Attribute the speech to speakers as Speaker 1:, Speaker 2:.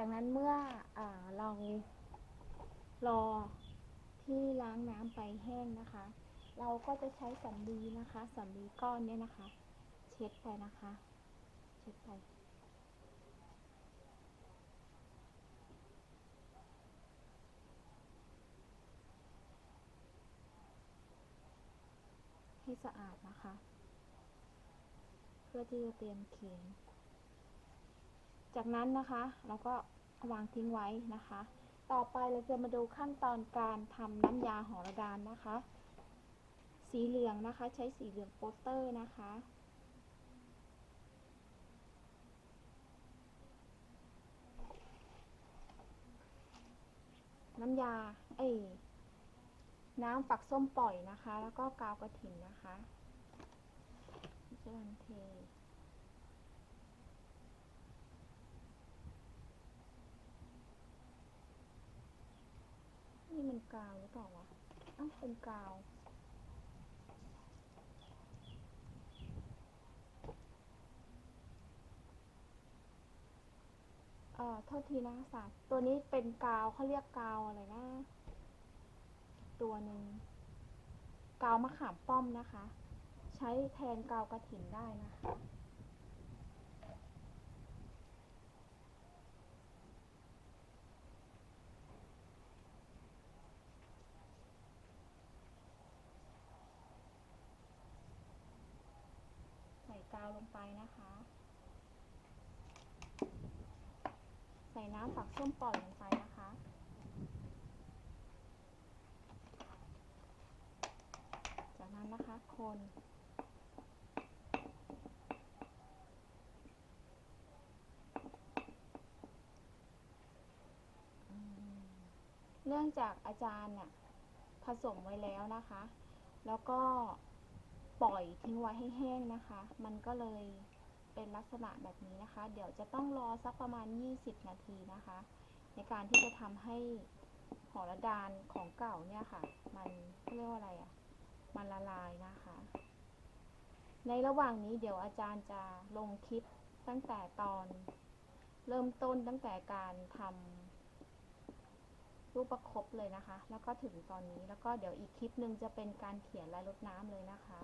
Speaker 1: จากนั้นเมื่ออเรารอที่ล้างน้ำไปแห้งนะคะ เราก็จะใช้สำลีนะคะสำลีก้อนเนี่ยนะคะ เช็ดไปนะคะ เช็ดไปให้สะอาดนะคะ เพื่อที่จะเตรียมเขียง จากนั้นนะคะเราก็วางทิ้งไว้นะคะ ต่อไปเราจะมาดูขั้นตอนการทำน้ำยาหอระดานนะคะ สีเหลืองนะคะใช้สีเหลืองโปสเตอร์นะคะน้ำยา เอ้น้ำฝักส้มปล่อยนะคะ แล้วก็กาวกระถิ่นนะคะจวันเท นี่มันกาวหรือเปล่าวะอ้าวเป็นกาวเอ่อโทษทีนะศาสตร์ตัวนี้เป็นกาวเขาเรียกกาวอะไรนะ ตัวหนึ่งกาวมะขามป้อมนะคะ ใช้แทนกาวกระถินได้นะคะ ใส่กาว ลงไปนะคะ ใส่น้ำฝักส้มปล่อยลงไปนะคะ จากนั้นนะคะคนเนื่องจากอาจารย์เนี่ยผสมไว้แล้วนะคะ แล้วก็ ปล่อยทิ้งไว้ให้แห้งนะคะ มันก็เลยเป็นลักษณะแบบนี้นะคะ เดี๋ยวจะต้องรอสักประมาณ 20 นาทีนะคะ ในการที่จะทำให้หอระดานของเก่าเนี่ยค่ะ มันเรียกว่าอะไรอะ่ะ มันละลายนะคะ ในระหว่างนี้เดี๋ยวอาจารย์จะลงคลิปตั้งแต่ตอน เริ่มต้นตั้งแต่การทำ รูปประคบเลยนะคะ แล้วก็ถึงตอนนี้แล้วก็เดี๋ยวอีกคลิปหนึ่งจะเป็นการเขียนลายรดน้ำเลยนะคะ